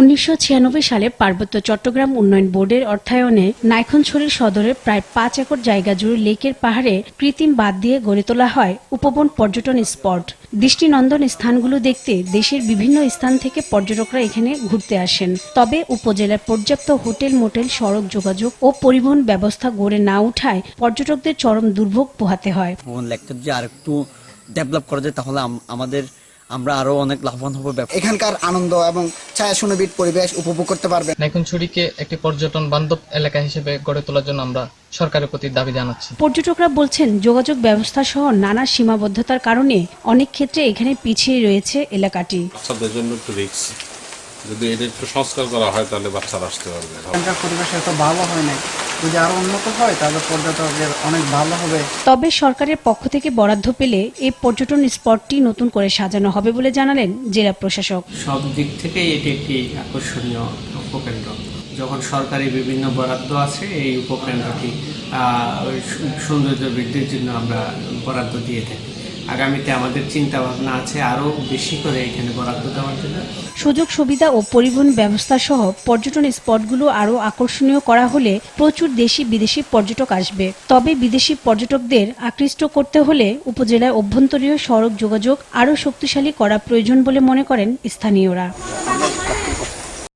উনিশশো ছিয়ানব্বই সালে পার্বত্য চট্টগ্রাম উন্নয়ন বোর্ডের অর্থায়নে নাইখনছড়ি সদরের প্রায় পাঁচ একর জায়গা জুড়ে লেকের পাহাড়ে কৃত্রিম বাদ দিয়ে গড়ে তোলা হয় উপবন পর্যটন স্পট। দৃষ্টিনন্দন স্থানগুলো দেখতে দেশের বিভিন্ন স্থান থেকে পর্যটকরা এখানে ঘুরতে আসেন। তবে উপজেলার পর্যাপ্ত হোটেল, মোটেল, সড়ক যোগাযোগ ও পরিবহন ব্যবস্থা গড়ে না উঠায় পর্যটকদের চরম দুর্ভোগ পোহাতে হয়। ডেভেলপ করা যায়, তাহলে আমাদের আমরা আরও অনেক লাভবান হব এখানকার আনন্দ এবং ছায়া সুনবিট পরিবেশ উপভোগ করতে পারবেন নাইকুনছড়িকে একটি পর্যটন বান্ধব এলাকা হিসেবে গড়ে তোলার জন্য আমরা সরকারের প্রতি দাবি জানাচ্ছি। পর্যটকরা বলছেন যোগাযোগ ব্যবস্থা সহ নানা সীমাবদ্ধতার কারণে অনেক ক্ষেত্রে এখানে পিছিয়ে রয়েছে এলাকাটি। বাচ্চাদের জন্য একটু রিক্স যদি এটা একটু সংস্কার করা হয় তাহলে বাচ্চারা আসতে পারবে। এখানকার পরিবেশ এত ভালো হয় নাই। যদি আরও উন্নত হয় তাহলে পর্যটকদের অনেক ভালো হবে। তবে সরকারের পক্ষ থেকে বরাদ্দ পেলে এই পর্যটন স্পটটি নতুন করে সাজানো হবে বলে জানালেন জেলা প্রশাসক। সব দিক থেকে এটি একটি আকর্ষণীয় উপকেন্দ্র। যখন সরকারি বিভিন্ন বরাদ্দ আছে এই উপকেন্দ্রটি ওই সৌন্দর্য বৃদ্ধির জন্য আমরা বরাদ্দ দিয়ে থাকি। আগামীতে আমাদের চিন্তা ভাবনা আছে আরও বেশি করে এখানে বরাদ্দ দেওয়ার জন্য। সুযোগ, সুবিধা ও পরিবহন ব্যবস্থা সহ পর্যটন স্পটগুলো আরও আকর্ষণীয় করা হলে প্রচুর দেশি, বিদেশি পর্যটক আসবে। তবে বিদেশি পর্যটকদের আকৃষ্ট করতে হলে উপজেলায় অভ্যন্তরীণ সড়ক যোগাযোগ আরও শক্তিশালী করা প্রয়োজন বলে মনে করেন স্থানীয়রা।